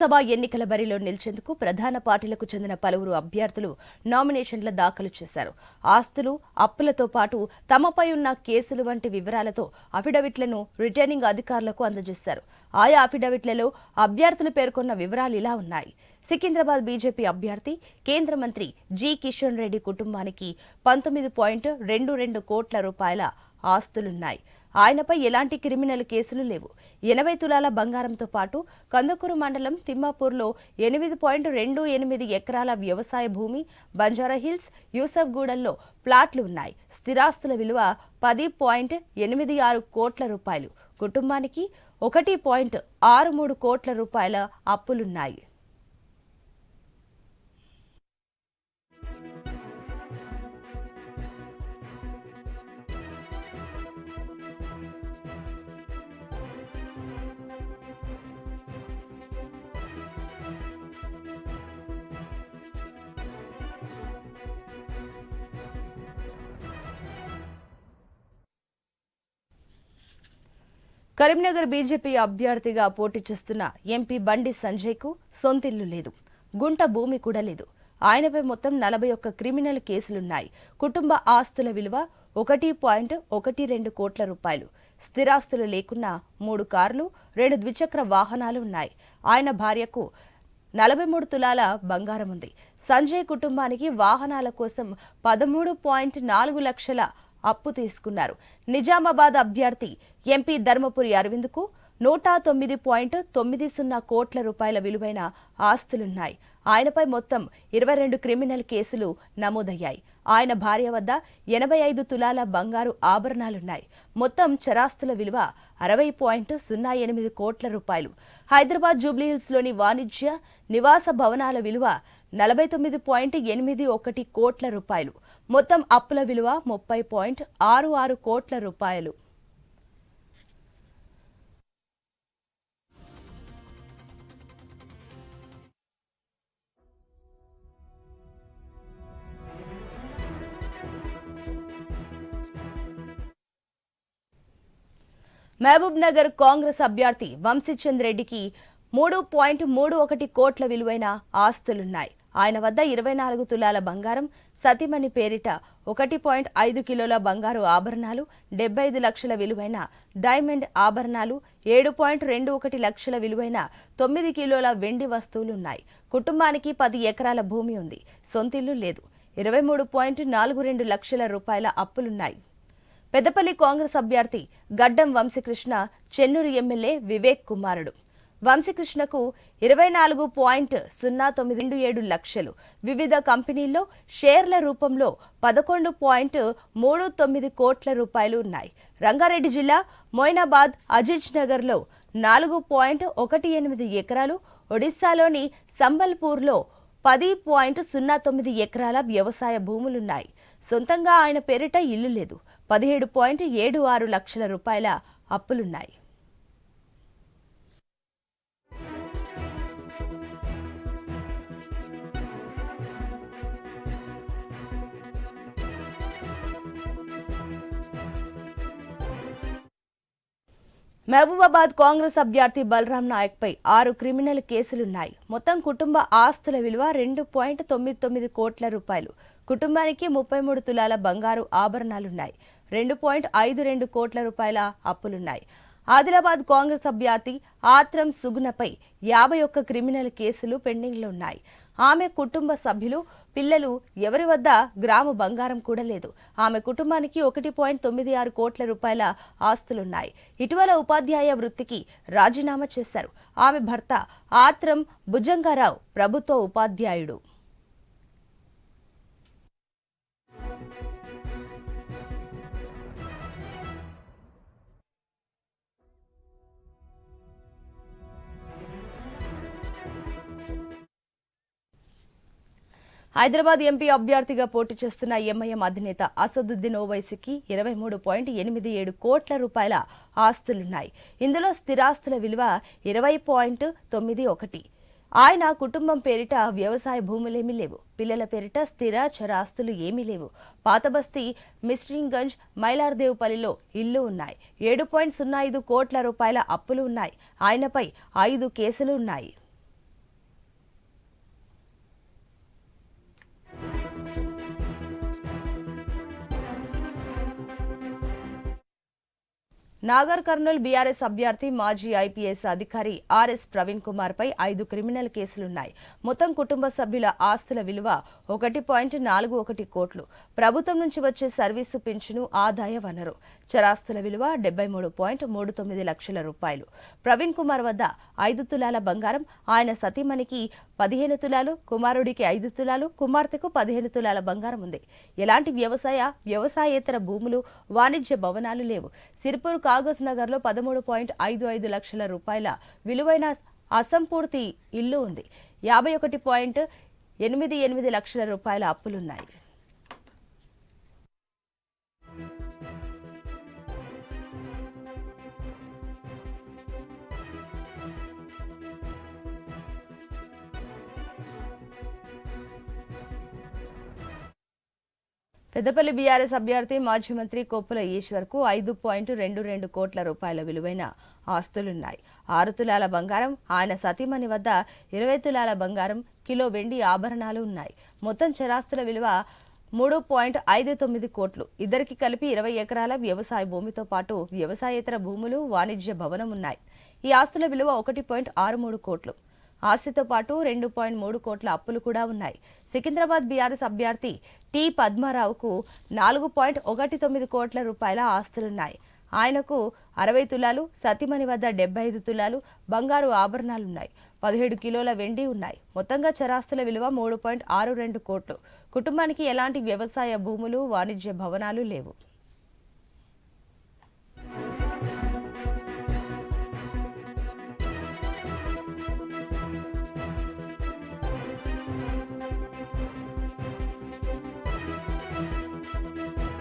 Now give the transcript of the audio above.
సభ ఎన్నికల బరిలో నిలిచేందుకు ప్రధాన పార్టీలకు చెందిన పలువురు అభ్యర్థులు నామినేషన్ల దాఖలు చేశారు. ఆస్తులు అప్పులతో పాటు తమపై ఉన్న కేసులు వంటి వివరాలతో అఫిడవిట్లను రిటర్నింగ్ అధికారులకు అందజేశారు. ఆయా అఫిడవిట్లలో అభ్యర్థులు పేర్కొన్న వివరాలు ఇలా ఉన్నాయి. సికింద్రాబాద్ బీజేపీ అభ్యర్థి కేంద్ర మంత్రి జి. కిషన్ రెడ్డి కుటుంబానికి పంతొమ్మిది పాయింట్ రెండు రెండు కోట్ల రూపాయల ఆస్తులున్నాయి. ఆయనపై ఎలాంటి క్రిమినల్ కేసులు లేవు. ఎనభై తులాల బంగారంతో పాటు కందుకూరు మండలం తిమ్మాపూర్లో ఎనిమిది పాయింట్ రెండు ఎనిమిది ఎకరాల వ్యవసాయ భూమి బంజారాహిల్స్ యూసఫ్గూడల్లో ప్లాట్లు ఉన్నాయి. స్థిరాస్తుల విలువ పది పాయింట్ ఎనిమిది ఆరు కోట్ల రూపాయలు. కుటుంబానికి ఒకటి పాయింట్ ఆరు మూడు కోట్ల రూపాయల అప్పులున్నాయి. కరీంనగర్ బీజేపీ అభ్యర్థిగా పోటీ చేస్తున్న ఎంపీ బండి సంజయ్కు సొంతిల్లు లేదు. గుంట భూమి కూడా లేదు. ఆయనపై మొత్తం నలభై ఒక్క క్రిమినల్ కేసులున్నాయి. కుటుంబ ఆస్తుల విలువ ఒకటి పాయింట్ ఒకటి రెండు కోట్ల రూపాయలు. స్థిరాస్తులు లేకున్నా మూడు కార్లు రెండు ద్విచక్ర వాహనాలు ఉన్నాయి. ఆయన భార్యకు నలభై మూడు తులాల బంగారం ఉంది. సంజయ్ కుటుంబానికి వాహనాల కోసం పదమూడు పాయింట్ నాలుగు లక్షల అప్పు తీసుకున్నారు. నిజామాబాద్ అభ్యర్థి ఎంపీ ధర్మపురి అరవింద్కు నూట తొమ్మిది పాయింట్ తొమ్మిది సున్నా కోట్ల రూపాయల విలువైన ఆస్తులున్నాయి. ఆయనపై మొత్తం ఇరవై రెండు క్రిమినల్ కేసులు నమోదయ్యాయి. ఆయన భార్య వద్ద ఎనభై ఐదు తులాల బంగారు ఆభరణాలున్నాయి. మొత్తం చరాస్తుల విలువ అరవై పాయింట్ సున్నా ఎనిమిది కోట్ల రూపాయలు. హైదరాబాద్ జూబ్లీహిల్స్లోని వాణిజ్య నివాస భవనాల విలువ నలభై తొమ్మిది పాయింట్ ఎనిమిది ఒకటి కోట్ల రూపాయలు. మొత్తం అప్పుల విలువ ముప్పై పాయింట్ ఆరు ఆరు కోట్ల రూపాయలు. మహబూబ్ నగర్ కాంగ్రెస్ అభ్యర్థి వంశీచంద్ రెడ్డికి మూడు పాయింట్ మూడు ఒకటి కోట్ల విలువైన ఆస్తులున్నాయి. ఆయన వద్ద ఇరవై నాలుగు తులాల బంగారం సతీమణి పేరిట ఒకటి పాయింట్ ఐదు కిలోల బంగారు ఆభరణాలు డెబ్బై ఐదు లక్షల విలువైన డైమండ్ ఆభరణాలు ఏడు పాయింట్ రెండు ఒకటి లక్షల విలువైన తొమ్మిది కిలోల వెండి వస్తువులు ఉన్నాయి కుటుంబానికి పది ఎకరాల భూమి ఉంది. సొంతిల్లు లేదు. ఇరవై మూడు పాయింట్ నాలుగు రెండు లక్షల రూపాయల అప్పులున్నాయి. పెద్దపల్లి కాంగ్రెస్ అభ్యర్థి గడ్డం వంశీకృష్ణ చెన్నూరు ఎమ్మెల్యే వివేక్ కుమారుడు. వంశీకృష్ణకు ఇరవై నాలుగు పాయింట్ సున్నా తొమ్మిది రెండు ఏడు లక్షలు. వివిధ కంపెనీల్లో షేర్ల రూపంలో పదకొండు పాయింట్ మూడు తొమ్మిది కోట్ల రూపాయలు ఉన్నాయి. రంగారెడ్డి జిల్లా మొయినాబాద్ అజిజ్ నగర్లో నాలుగు పాయింట్ ఒకటి ఎనిమిది ఎకరాలు ఒడిశాలోని సంబల్పూర్లో పది పాయింట్ సున్నా తొమ్మిది ఎకరాల వ్యవసాయ భూములున్నాయి. సొంతంగా ఆయన పేరిట ఇల్లు లేదు. పదిహేడు పాయింట్ ఏడు ఆరు లక్షల రూపాయల అప్పులున్నాయి. మహబూబాబాద్ కాంగ్రెస్ అభ్యర్థి బలరాం నాయక్ పై ఆరు క్రిమినల్ కేసులున్నాయి. మొత్తం కుటుంబ ఆస్తుల విలువ రెండు పాయింట్ తొమ్మిది తొమ్మిది కోట్ల రూపాయలు. కుటుంబానికి ముప్పై మూడు తులాల బంగారు ఆభరణాలున్నాయి. రెండు పాయింట్ ఐదు రెండు కోట్ల రూపాయల అప్పులున్నాయి. ఆదిలాబాద్ కాంగ్రెస్ అభ్యర్థి ఆత్రం సుగుణపై యాభై ఒక్క క్రిమినల్ కేసులు పెండింగ్లో ఉన్నాయి. ఆమె కుటుంబ సభ్యులు పిల్లలు ఎవరి వద్ద గ్రాము బంగారం కూడా లేదు. ఆమె కుటుంబానికి ఒకటి పాయింట్ తొమ్మిది ఆరు కోట్ల రూపాయల ఆస్తులున్నాయి. ఇటీవల ఉపాధ్యాయ వృత్తికి రాజీనామా చేశారు. ఆమె భర్త ఆత్రం భుజంగారావు ప్రభుత్వ ఉపాధ్యాయుడు. హైదరాబాద్ ఎంపీ అభ్యర్థిగా పోటీ చేస్తున్న ఎంఐఎం అధినేత అసదుద్దీన్ ఓవైసీకి ఇరవై మూడు పాయింట్ ఎనిమిది ఏడు కోట్ల రూపాయల ఆస్తులున్నాయి. ఇందులో స్థిరాస్తుల విలువ ఇరవై పాయింట్ తొమ్మిది ఒకటి. ఆయన కుటుంబం పేరిట వ్యవసాయ భూములేమీ లేవు. పిల్లల పేరిట స్థిర చరాస్తులు ఏమీ లేవు. పాతబస్తీ మిస్ట్రింగంజ్ మైలార్దేవ్పల్లిలో ఇల్లు ఉన్నాయి. ఏడు పాయింట్ సున్నా ఐదు కోట్ల రూపాయల అప్పులు ఉన్నాయి. ఆయనపై ఐదు కేసులు ఉన్నాయి. నాగర్ కర్నూల్ బీఆర్ఎస్ అభ్యర్థి మాజీ ఐపీఎస్ అధికారి ఆర్ఎస్ ప్రవీణ్ కుమార్ పై ఐదు క్రిమినల్ కేసులున్నాయి. మొత్తం కుటుంబ సభ్యుల ఆస్తుల విలువ ఒకటి పాయింట్ నాలుగు ఒకటి కోట్లు. ప్రభుత్వం నుంచి వచ్చే సర్వీసు పింఛను ఆదాయ వనరు. చరాస్తుల విలువ డెబ్బై మూడు పాయింట్ మూడు తొమ్మిది లక్షల రూపాయలు. ప్రవీణ్ కుమార్ వద్ద ఐదు తులాల బంగారం ఆయన సతీమణికి పదిహేను తులాలు కుమారుడికి ఐదు తులాలు కుమార్తెకు పదిహేను తులాల బంగారం ఉంది. ఎలాంటి వ్యవసాయ వ్యవసాయేతర భూములు వాణిజ్య భవనాలు లేవు. సిరిపూర్ కాగజ్ నగర్లో పదమూడు పాయింట్ ఐదు ఐదు లక్షల రూపాయల విలువైన అసంపూర్తి ఇల్లు ఉంది. యాభై ఒకటి పాయింట్ ఎనిమిది ఎనిమిది లక్షల రూపాయల అప్పులున్నాయి. పెద్దపల్లి బీఆర్ఎస్ అభ్యర్థి మాజీ మంత్రి కొప్పుల ఈశ్వర్కు ఐదు పాయింట్ రెండు రెండు కోట్ల రూపాయల విలువైన ఆస్తులున్నాయి. ఆరు తులాల బంగారం ఆయన సతీమణి వద్ద ఇరవై తులాల బంగారం కిలో వెండి ఆభరణాలు ఉన్నాయి. మొత్తం చరాస్తుల విలువ మూడు పాయింట్ ఐదు తొమ్మిది కోట్లు. ఇద్దరికి కలిపి ఇరవై ఎకరాల వ్యవసాయ భూమితో పాటు వ్యవసాయేతర భూములు వాణిజ్య భవనం ఉన్నాయి. ఈ ఆస్తుల విలువ ఒకటి పాయింట్ ఆరు మూడు కోట్లు. ఆస్తితో పాటు రెండు పాయింట్ మూడు కోట్ల అప్పులు కూడా ఉన్నాయి. సికింద్రాబాద్ బీఆర్ఎస్ అభ్యర్థి టి పద్మారావుకు నాలుగు పాయింట్ ఒకటి తొమ్మిది కోట్ల రూపాయల ఆస్తులున్నాయి. ఆయనకు అరవై తులాలు సతిమణి వద్ద డెబ్బై ఐదు తులాలు బంగారు ఆభరణాలున్నాయి. పదిహేడు కిలోల వెండి ఉన్నాయి. మొత్తంగా చరాస్తుల విలువ మూడు పాయింట్ ఆరు రెండు కోట్లు. కుటుంబానికి ఎలాంటి వ్యవసాయ భూములు వాణిజ్య భవనాలు లేవు.